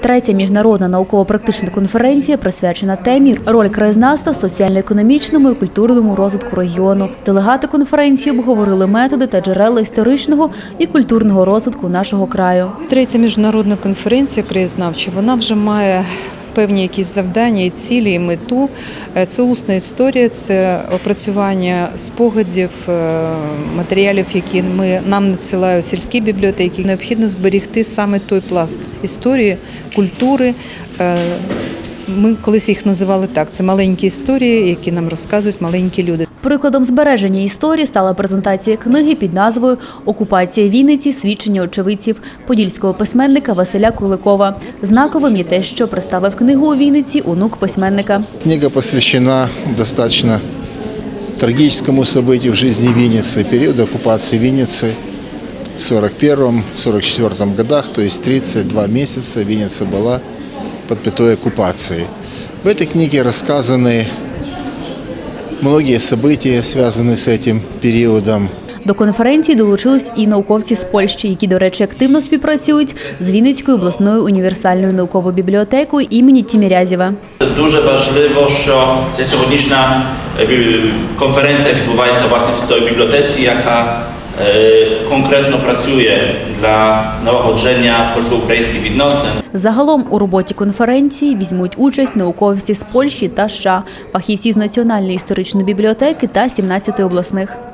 Третя міжнародна науково-практична конференція присвячена темі роль краєзнавства в соціально-економічному і культурному розвитку регіону. Делегати конференції обговорили методи та джерела історичного і культурного розвитку нашого краю. Третя міжнародна конференція краєзнавча, вона вже має певні якісь завдання цілі, і мету. Е, Це усна історія, це опрацювання спогадів, е, матеріалів, які ми нам надсилають сільські бібліотеки. Необхідно зберігти саме той пласт історії, культури. Е, Ми колись їх називали так. Це маленькі історії, які нам розказують маленькі люди. Прикладом збереження історії стала презентація книги під назвою Окупація Вінниці. Свідчення очевидців подільського письменника Василя Куликова. Знаковим є те, що представив книгу у Вінниці онук письменника. Книга посвящена достаточно трагическому событию в жизни Винницы, периоду оккупации Винницы в 41-44 годах, то есть 32 месяца Винница была под пятой оккупацией. В этой книге рассказаны многие события, связанные с этим периодом. До конференції долучились і науковці з Польщі, які, до речі, активно співпрацюють з Вінницькою обласною універсальною науковою бібліотекою імені Тімірязєва. Дуже важливо, що ця сьогоднішня е, бі- конференція відбувається власне в той бібліотеці, яка е, конкретно працює для налагодження польсько-українських відносин. Загалом у роботі конференції візьмуть участь науковці з Польщі та США, фахівці з Національної історичної бібліотеки та 17 обласних.